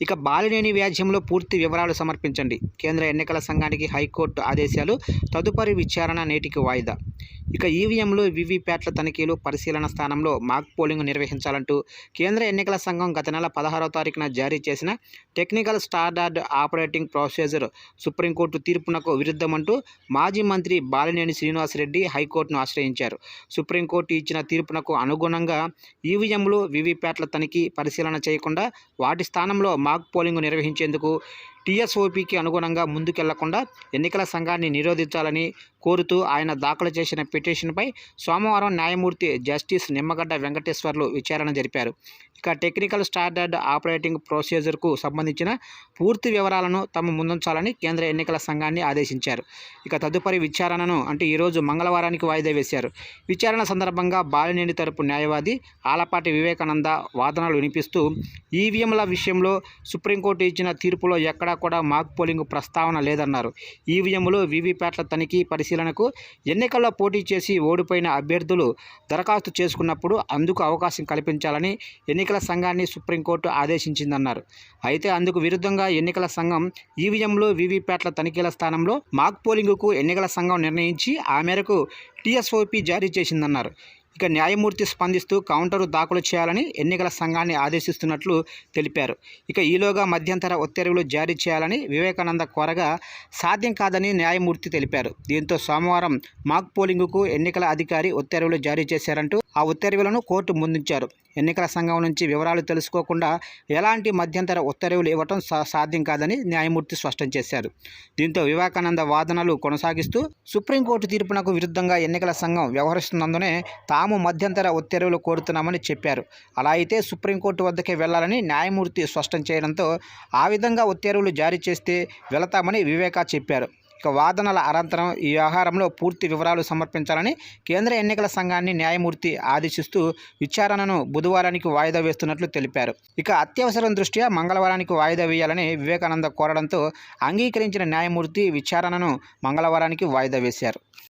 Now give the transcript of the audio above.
ఇక బాలినేని వ్యాజ్యంలో పూర్తి వివరాలు సమర్పించండి. కేంద్ర ఎన్నికల సంఘానికి హైకోర్టు ఆదేశాలు తదుపరి విచారణ నేటికి వాయిదా. ఇక ఈవీఎంలు వీవీప్యాట్ల తనిఖీలు పరిశీలన స్థానంలో మాక్ పోలింగ్ నిర్వహించాలంటూ కేంద్ర ఎన్నికల సంఘం గత నెల పదహారవ తారీఖున జారీ చేసిన technical standard operating procedure supreme court తీర్పునకు విరుద్ధమంటూ మాజీ మంత్రి బాలినేని శ్రీనివాసరెడ్డి హైకోర్టును ఆశ్రయించారు. సుప్రీంకోర్టు ఇచ్చిన తీర్పునకు అనుగుణంగా ఈవీఎంలు వీవీప్యాట్ల తనిఖీ పరిశీలన చేయకుండా వాటి స్థానంలో మాక్ పోలింగ్ నిర్వహించేందుకు టీఎస్ఓపీకి అనుగుణంగా ముందుకెళ్ళకుండా ఎన్నికల సంఘాన్ని నిరోధించాలని కోరుతూ ఆయన దాఖలు చేసిన పిటిషన్పై సోమవారం న్యాయమూర్తి జస్టిస్ నిమ్మగడ్డ వెంకటేశ్వర్లు విచారణ జరిపారు. ఇక టెక్నికల్ స్టాండర్డ్ ఆపరేటింగ్ ప్రొసీజర్కు సంబంధించిన పూర్తి వివరాలను తమ ముందుంచాలని కేంద్ర ఎన్నికల సంఘాన్ని ఆదేశించారు. ఇక తదుపరి విచారణను అంటే ఈరోజు మంగళవారానికి వాయిదా వేశారు. విచారణ సందర్భంగా బాలినేని తరపు న్యాయవాది ఆలపాటి వివేకానంద వాదనలు వినిపిస్తూ ఈవీఎంల విషయంలో సుప్రీంకోర్టు ఇచ్చిన తీర్పులో ఎక్కడా కూడా మాక్ పోలింగ్ ప్రస్తావన లేదన్నారు. ఈవీఎంలు వీవీప్యాట్ల తనిఖీ పరిశీలనకు ఎన్నికల్లో పోటీ చేసి ఓడిపోయిన అభ్యర్థులు దరఖాస్తు చేసుకున్నప్పుడు అందుకు అవకాశం కల్పించాలని ఎన్నికల సంఘాన్ని సుప్రీంకోర్టు ఆదేశించిందన్నారు. అయితే అందుకు విరుద్ధంగా ఎన్నికల సంఘం ఈవీఎంలు వీవీప్యాట్ల తనిఖీల స్థానంలో మాక్ పోలింగ్కు ఎన్నికల సంఘం నిర్ణయించి ఆ మేరకు టీఎస్ఓపీ జారీ చేసిందన్నారు. ఇక న్యాయమూర్తి స్పందిస్తూ కౌంటరు దాఖలు చేయాలని ఎన్నికల సంఘాన్ని ఆదేశిస్తున్నట్లు తెలిపారు. ఇక ఈలోగా మధ్యంతర ఉత్తర్వులు జారీ చేయాలని వివేకానంద కోరగా సాధ్యం కాదని న్యాయమూర్తి తెలిపారు. దీంతో సోమవారం మాక్ పోలింగుకు ఎన్నికల అధికారి ఉత్తర్వులు జారీ చేశారంటూ ఆ ఉత్తర్వులను కోర్టు ముందుంచారు. ఎన్నికల సంఘం నుంచి వివరాలు తెలుసుకోకుండా ఎలాంటి మధ్యంతర ఉత్తర్వులు ఇవ్వటం సా సాధ్యం కాదని న్యాయమూర్తి స్పష్టం చేశారు. దీంతో వివేకానంద వాదనలు కొనసాగిస్తూ సుప్రీంకోర్టు తీర్పునకు విరుద్ధంగా ఎన్నికల సంఘం వ్యవహరిస్తున్నందునే తాము మధ్యంతర ఉత్తర్వులు కోరుతున్నామని చెప్పారు. అలా అయితే సుప్రీంకోర్టు వద్దకే వెళ్ళాలని న్యాయమూర్తి స్పష్టం చేయడంతో ఆ విధంగా ఉత్తర్వులు జారీ చేస్తే వెళతామని వివేకా చెప్పారు. ఇక వాదనల అనంతరం ఈ వ్యవహారంలో పూర్తి వివరాలు సమర్పించాలని కేంద్ర ఎన్నికల సంఘాన్ని న్యాయమూర్తి ఆదేశిస్తూ విచారణను బుధవారానికి వాయిదా వేస్తున్నట్లు తెలిపారు. ఇక అత్యవసరం దృష్ట్యా మంగళవారానికి వాయిదా వేయాలని వివేకానంద కోరడంతో అంగీకరించిన న్యాయమూర్తి విచారణను మంగళవారానికి వాయిదా వేశారు.